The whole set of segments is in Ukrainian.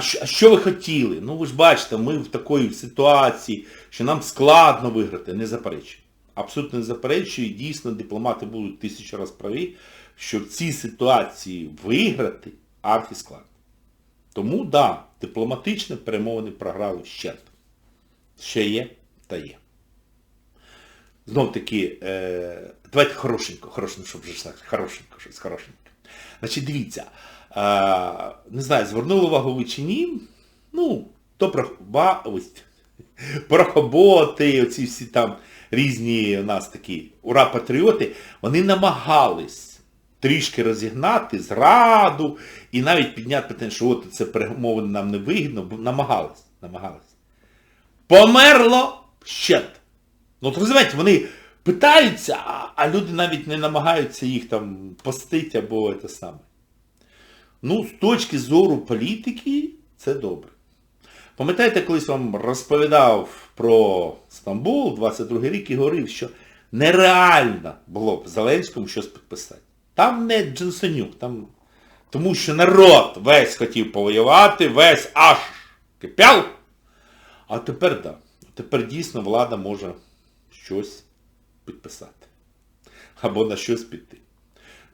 А що- ви хотіли? Ну ви ж бачите, ми в такій ситуації, що нам складно виграти, не заперечую. Абсолютно не заперечую, дійсно дипломати будуть тисячу разів праві, що в цій ситуації виграти арті складно. Тому, так, да, дипломатичні перемовини програли вщент. Ще є та є. Знов таки, е, давайте хорошенько, хорошенько, щоб вже так, хорошенько, щось хорошенько. Значить, дивіться, е, не знаю, звернули увагу ви чи ні, ну, то про, порохоботи, оці всі там різні у нас такі ура-патріоти, вони намагались трішки розігнати зраду і навіть підняти питання, що от це перемовини нам не вигідно, бо намагались, намагались. Померло щент. Ну, от розумієте, вони питаються, а, а люди навіть не намагаються їх там постити або це саме. Ну, з точки зору політики, це добре. Пам'ятаєте, колись вам розповідав про Стамбул 22 рік і говорив, що нереально було б Зеленському щось підписати. Там не Джонсонюк, там... тому що народ весь хотів повоювати, весь аж кипяв. А тепер так. Да. Тепер дійсно влада може щось підписати. Або на щось піти.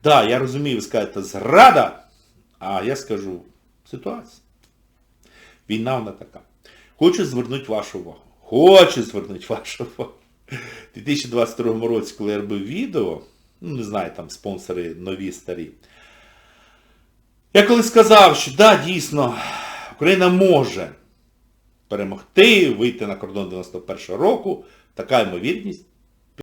Так, да, я розумію, ви скажете зрада, а я скажу ситуація. Війна вона така. Хочу звернути вашу увагу. Хочу звернути вашу увагу. У 2022 році, коли я робив відео, ну не знаю, там спонсори нові, старі. Я коли сказав, що да, дійсно, Україна може перемогти, вийти на кордон 91 року, така ймовірність